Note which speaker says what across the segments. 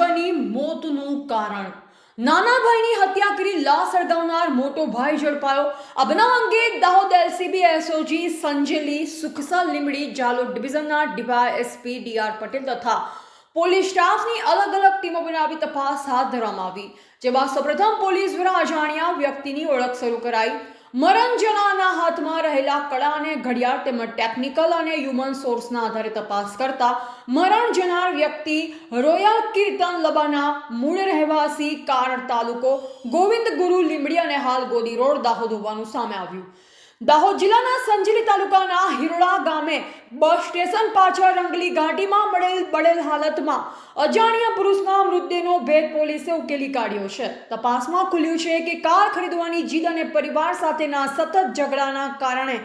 Speaker 1: બની મોતનું કારણ. નાના ભાઈની હત્યા કરી લાશ સળગાવનાર મોટો ભાઈ ઝડપાયો. આ અંગે Dahod LCB SOG Sanjeli Sukhsar Limdi Jhalod ડિવિઝનના DY SP D R Patel તથા પોલીસ સ્ટાફની અલગ અલગ ટીમો બનાવી તપાસ હાથ ધરવામાં આવી. જેમાં સૌપ્રથમ પોલીસ દ્વારા અજાણ્યા વ્યક્તિની ઓળખ શરૂ કરાઈ. મરણ જનારના હાથમાં રહેલા કળા અને ઘડિયાળ તેમજ ટેકનિકલ અને હ્યુમન સોર્સના આધારે તપાસ કરતા મરણ જનાર વ્યક્તિ રોયલ કીર્તન લબાના મૂળ રહેવાસી કારડ તાલુકો ગોવિંદ ગુરુ લીમડી અને હાલ ગોદી રોડ દાહોદ હોવાનું સામે આવ્યું. દાહોદ જિલ્લાના સંજેલી તાલુકાના હિરોળા ગામે બસ સ્ટેશન પાછળ રંગલી ઘાટીમાં મળેલ બળેલ હાલતમાં અજાણ્યા પુરુષના મૃતદેહનો ભેદ પોલીસે ઉકેલી કાઢ્યો છે. તપાસમાં ખુલ્યું છે કે કાર ખરીદવાની જીદ અને પરિવાર સાથેના સતત ઝઘડાના કારણે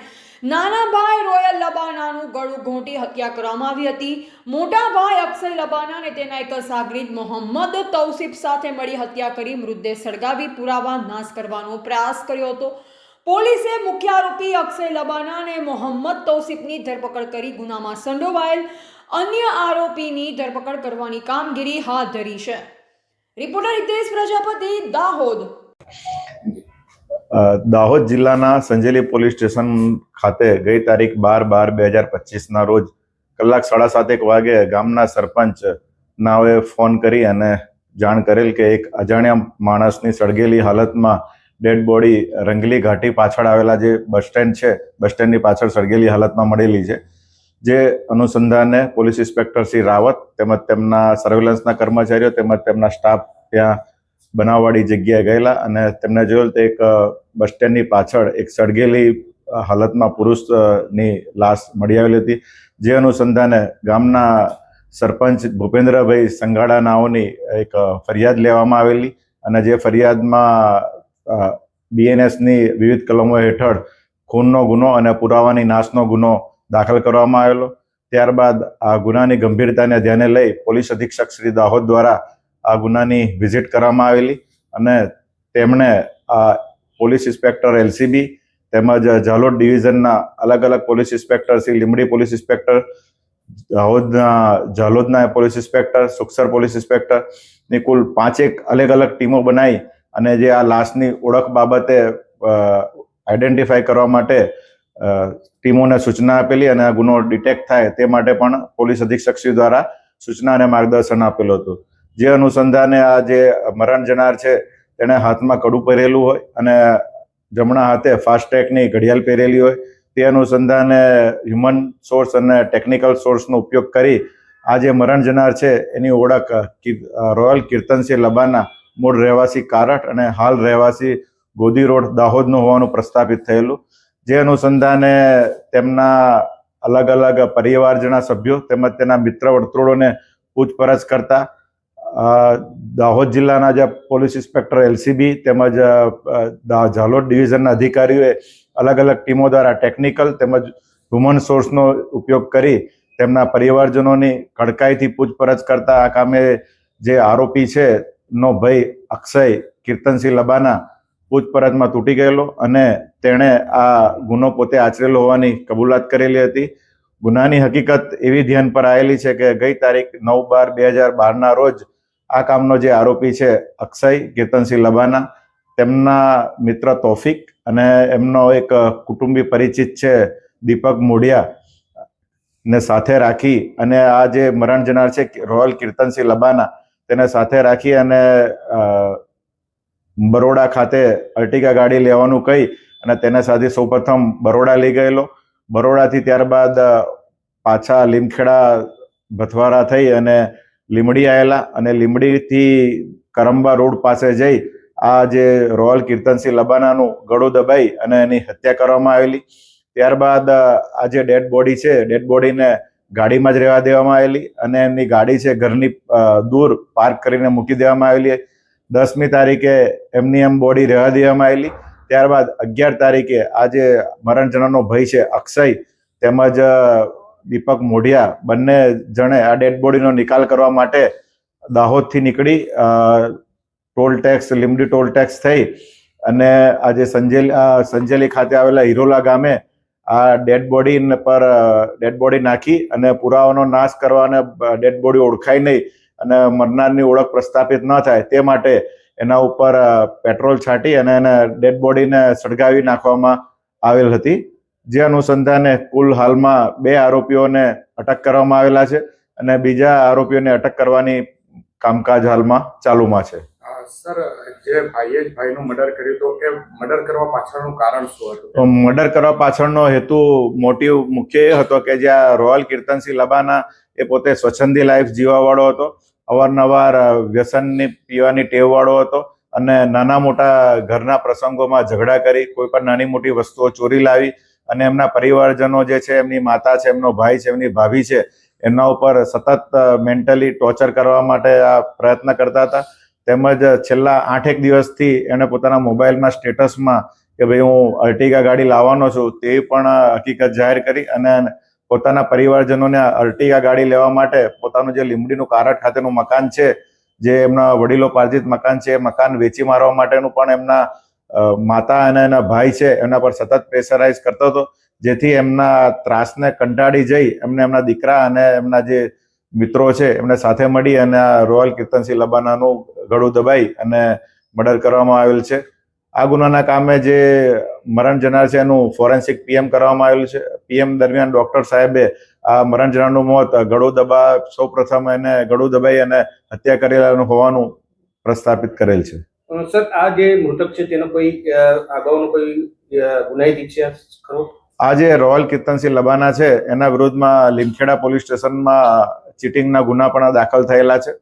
Speaker 1: નાના ભાઈ રોયલ લબાનાનું ગળું ઘોંટી હત્યા કરવામાં આવી હતી. મોટા ભાઈ અક્ષય લબાના અને તેના એક સાગરીદ મોહમ્મદ તૌસીફ સાથે મળી હત્યા કરી મૃતદેહ સળગાવી પુરાવા નાશ કરવાનો પ્રયાસ કર્યો હતો. પોલીસે મુખ્ય આરોપી અક્ષય લબાના અને મોહમ્મદ તૌસીફની ધરપકડ કરી ગુનામાં સંડોવાયેલ અન્ય આરોપીની ધરપકડ કરવાની કામગીરી હાથ ધરી છે. રિપોર્ટર હિતેશ પ્રજાપતિ, દાહોદ.
Speaker 2: દાહોદ જિલ્લાના સંજેલી પોલીસ સ્ટેશન ખાતે ગઈ તારીખ બાર બાર બે હજાર પચીસના રોજ કલાક સાડા સાતેક વાગે ગામના સરપંચ નાવે ફોન કરી અને જાણ કરેલ કે એક અજાણ્યા માણસની સળગેલી હાલતમાં ડેડ બોડી રંગલી ઘાટી પાછળ આવેલા જે બસ સ્ટેન્ડ છે, બસ સ્ટેન્ડની પાછળ સળગેલી હાલતમાં મળેલી છે, જે અનુસંધાને પોલીસ ઇન્સ્પેક્ટર શ્રી રાવત તેમજ તેમના સર્વેલન્સના કર્મચારીઓ તેમજ તેમના સ્ટાફ ત્યાં બનાવવાળી જગ્યાએ ગયેલા અને તેમને જોયું તો એક બસ સ્ટેન્ડની પાછળ એક સળગેલી હાલતમાં પુરુષની લાશ મળી આવેલી હતી, જે અનુસંધાને ગામના સરપંચ ભૂપેન્દ્રભાઈ સંઘાડા નાઓની એક ફરિયાદ લેવામાં આવેલી અને જે ફરિયાદમાં બીએનએસની વિવિધ કલમો હેઠળ ખૂનનો ગુનો અને પુરાવાની નાશનો ગુનો દાખલ કરવામાં આવેલો. ત્યારબાદ આ ગુનાની ગંભીરતાને ધ્યાને લઈ પોલીસ અધિક્ષક શ્રી દાહોદ દ્વારા આ ગુનાની વિઝિટ કરવામાં આવેલી અને તેમણે આ પોલીસ ઇન્સ્પેક્ટર એલસીબી તેમજ ઝાલોદ ડિવિઝનના અલગ અલગ police inspector Shri Limdi police inspector, દાહોદના, ઝાલોદના પોલીસ ઇન્સ્પેક્ટર, સુખસર પોલીસ ઇન્સ્પેક્ટરની કુલ પાંચેક અલગ અલગ ટીમો બનાવી અને જે આ લાશની ઓળખ બાબતે આઈડેન્ટિફાઈ કરવા માટે ટીમોને સૂચના આપેલી અને આ ગુનો ડિટેક્ટ થાય તે માટે પણ પોલીસ અધિક્ષક શ્રી દ્વારા સૂચના અને માર્ગદર્શન આપેલું હતું. જે અનુસંધાને આ જે મરણ જનાર છે, તેણે હાથમાં કડું પહેરેલું હોય અને જમણા હાથે ફાસ્ટ ટ્રેકની ઘડિયાળ પહેરેલી હોય, તે અનુસંધાને હ્યુમન સોર્સ અને ટેકનિકલ સોર્સનો ઉપયોગ કરી આ જે મરણ જનાર છે, એની ઓળખ રોયલ કીર્તનસિંહ લબાના મૂળ રહેવાસી કારટ અને હાલ રહેવાસી ગોદી રોડ દાહોદનું હોવાનું પ્રસ્થાપિત થયેલું. જે અનુસંધાને તેમના અલગ અલગ પરિવારજના સભ્યો તેમજ તેના મિત્ર વર્તુળોને પૂછપરછ કરતા દાહોદ જિલ્લાના જે પોલીસ ઇન્સ્પેક્ટર એલસીબી તેમજ ઝાલોદ ડિવિઝનના અધિકારીઓએ અલગ અલગ ટીમો દ્વારા ટેકનિકલ તેમજ હ્યુમન સોર્સનો ઉપયોગ કરી તેમના પરિવારજનોની કડકાઈથી પૂછપરછ કરતા આ કામે જે આરોપી છે નો ભાઈ અક્ષય કીર્તનસિંહ લબાના પૂછપરછમાં તૂટી ગયેલો અને તેણે આ ગુનો પોતે આચરેલો હોવાની કબૂલાત કરેલી હતી. ગુનાની હકીકત એવી ધ્યાન પર આવેલી છે કે ગઈ તારીખ નવ બાર બે હજાર બારના રોજ આ કામનો જે આરોપી છે અક્ષય કીર્તનસિંહ લબાના, તેમના મિત્ર તોફિક અને એમનો એક કુટુંબી પરિચિત છે દીપક મોડિયા ને સાથે રાખી અને આ જે મરણ જનાર છે રોયલ કીર્તનસિંહ લબાના તેને સાથે રાખી અને બરોડા ખાતે અર્ટિગા ગાડી લેવાનું કહી અને તેને સાથે સૌપ્રથમ બરોડા લઈ ગયેલો. બરોડાથી ત્યારબાદ પાછા લીમખેડા ભથવારા થઈ અને લીમડી આવેલા અને લીમડીથી કરંબા રોડ પાસે જઈ આ જે રોયલ કીર્તનસિંહ લબાનાનું ગળું દબાઈ અને એની હત્યા કરવામાં આવેલી. ત્યારબાદ આ જે ડેડ બોડી છે, ડેડ બોડીને ગાડીમાં જ રહેવા દેવામાં આવેલી અને એમની ગાડી છે ઘરની દૂર પાર્ક કરીને મૂકી દેવામાં આવેલી. દસમી તારીખે એમની એમ બોડી રહેવા દેવામાં આવેલી. ત્યારબાદ અગિયાર તારીખે આ જે મરણ જણાનો ભય છે અક્ષય તેમજ દીપક મોઢિયા બંને જણે આ ડેડ બોડીનો નિકાલ કરવા માટે દાહોદથી નીકળી toll tax Limdi toll tax થઈ અને આજે સંજેલી સંજેલી ખાતે આવેલા હિરોલા ગામે આ ડેડ બોડી પર ડેડ બોડી નાખી અને પુરાવાનો નાશ કરવા અને ડેડ બોડી ઓળખાય નહીં અને મરનારની ઓળખ પ્રસ્થાપિત ન થાય તે માટે એના ઉપર પેટ્રોલ છાંટી અને એને ડેડ બોડીને સળગાવી નાખવામાં આવેલ હતી. જે અનુસંધાને કુલ હાલમાં બે આરોપીઓને અટક કરવામાં આવેલા છે અને બીજા આરોપીઓને અટક કરવાની કામકાજ હાલમાં ચાલુમાં છે.
Speaker 3: સર, જે ભાઈએ જ ભાઈનું મર્ડર કર્યું તો એ મર્ડર કરવા પાછળનું કારણ શું હતું?
Speaker 2: મર્ડર કરવા પાછળનો હેતુ મોટિવ મુખ્ય એ હતો કે જ્યાં રોયલ કીર્તનસિંહ લબાના એ પોતે સ્વચ્છંદી લાઈફ જીવાવાળો હતો, અવારનવાર વ્યસનની પીવાની ટેવવાળો હતો અને નાના મોટા ઘરના પ્રસંગોમાં ઝઘડા કરી, કોઈ પણ નાની મોટી વસ્તુઓ ચોરી લાવી અને એમના પરિવારજનો જે છે, એમની માતા છે, એમનો ભાઈ છે, એમની ભાભી છે, એમના ઉપર સતત મેન્ટલી ટોર્ચર કરવા માટે આ પ્રયત્ન કરતા હતા. તેમજ છેલ્લા આઠેક દિવસથી એણે પોતાના મોબાઈલમાં સ્ટેટસમાં કે ભાઈ હું અર્ટિગા ગાડી લાવવાનો છું તે પણ હકીકત જાહેર કરી અને પોતાના પરિવારજનોને અર્ટિગા ગાડી લેવા માટે પોતાનું જે લીંબડીનું કારટ ખાતેનું મકાન છે, જે એમના વડીલો પાર્જિત મકાન છે, એ મકાન વેચી મારવા માટેનું પણ એમના માતા અને એના ભાઈ છે એમના પર સતત પ્રેશરાઇઝ કરતો હતો, જેથી એમના ત્રાસને કંટાળી જઈ એમને એમના દીકરા અને એમના જે મિત્રો છે એમને સાથે મળી અને આ રોયલ કીર્તનસિંહ લબાનાનું ગળું દબાઈ અને મર્ડર કરવામાં આવેલ છે. આ ગુનાના કામે જે મરણ જનાર છે એનું ફોરેન્સિક પીએમ કરવામાં આવેલું છે. પીએમ દરમિયાન ડોક્ટર સાહેબે આ મરણ જનારનું મોત ગળું દબા સૌ પ્રથમ એને ગળું દબાઈ અને હત્યા કરેલાનું હોવાનું પ્રસ્થાપિત કરેલ છે.
Speaker 4: સર આ જે મૃતક છે તેનો કોઈ અગાઉનો કોઈ ગુનાહિત ઇતિહાસ ખરો?
Speaker 2: આ જે રોયલ કીર્તનસિંહ લબાના છે એના વિરુદ્ધમાં લીમખેડા પોલીસ સ્ટેશનમાં ચીટિંગના ગુના પણ દાખલ થયેલા છે.